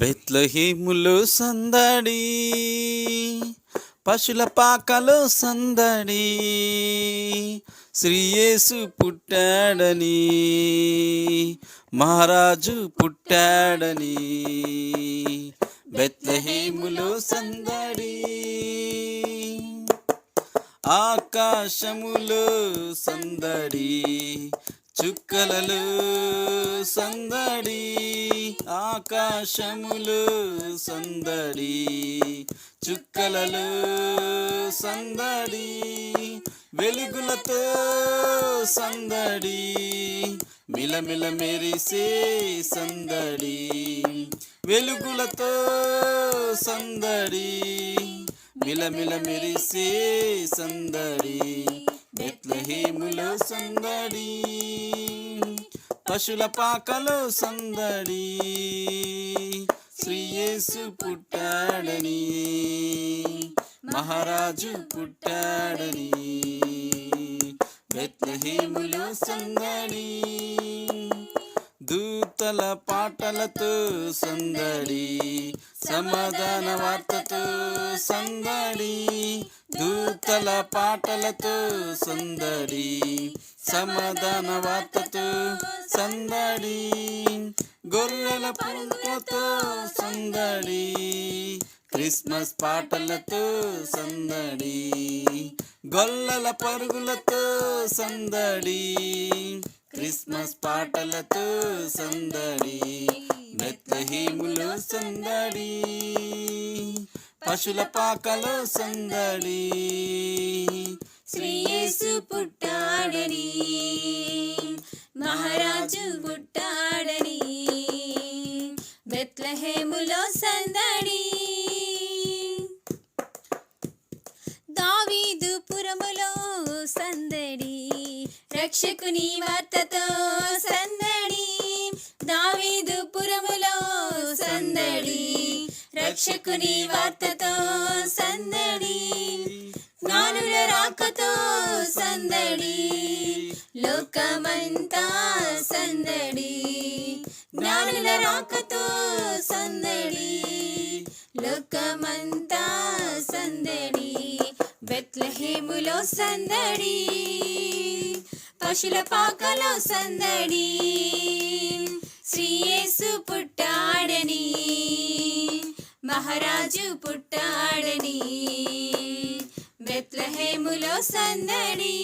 బెత్లహీములు సందడి పశుల పాకలో సందడి శ్రీయేసు పుట్టాడని మహారాజు పుట్టాడని బెత్లహీములు సందడి. ఆకాశములో సందడి చుక్కలలు సందడి ఆకాశములు సందడి. చుక్కలలు సందడి వెలుగులతో సందడి. మిలమిల మెరిసే సందడి వెలుగులతో సందడి. మిలమిల మెరిసే సందడి. బెత్లహేములో సందడి పశుల పాకలో సందడి శ్రీయేసు పుట్టాడని మహారాజు పుట్టాడని బెత్లహేములో సందడి. వార్తల పాటలతో సందడి సమాధాన వార్తతో సందడి దూతల పాటలతో సందడి సమాధాన వార్తతో సందడి గొర్రెల పురుగులతో సందడి క్రిస్మస్ పాటలతో సందడి గొల్లల పరుగులతో సందడి క్రిస్మస్ పాటలతో సందడి బెత్లహీములో సందడి పశుల పాకలో సందడి శ్రీయేసు పుట్టాడని మహారాజు పుట్టాడని బెత్లహేములో సందడి. దావీదు పురములో సందడి రక్షకుని వార్తతో సందడి. దావీదు పురములో సందడి. రక్షకుని వార్తతో సందడి. జ్ఞానుల రాకతో సందడి. లోకమంతా సందడి. జ్ఞానుల రాకతో సందడి. లోకమంతా సందడి. బెత్లహేములో సందడి. పశుల పాకలో సందడి. శ్రీయేసు పుట్టాడని మహారాజు పుట్టాడని బెత్లహేములో సందడి.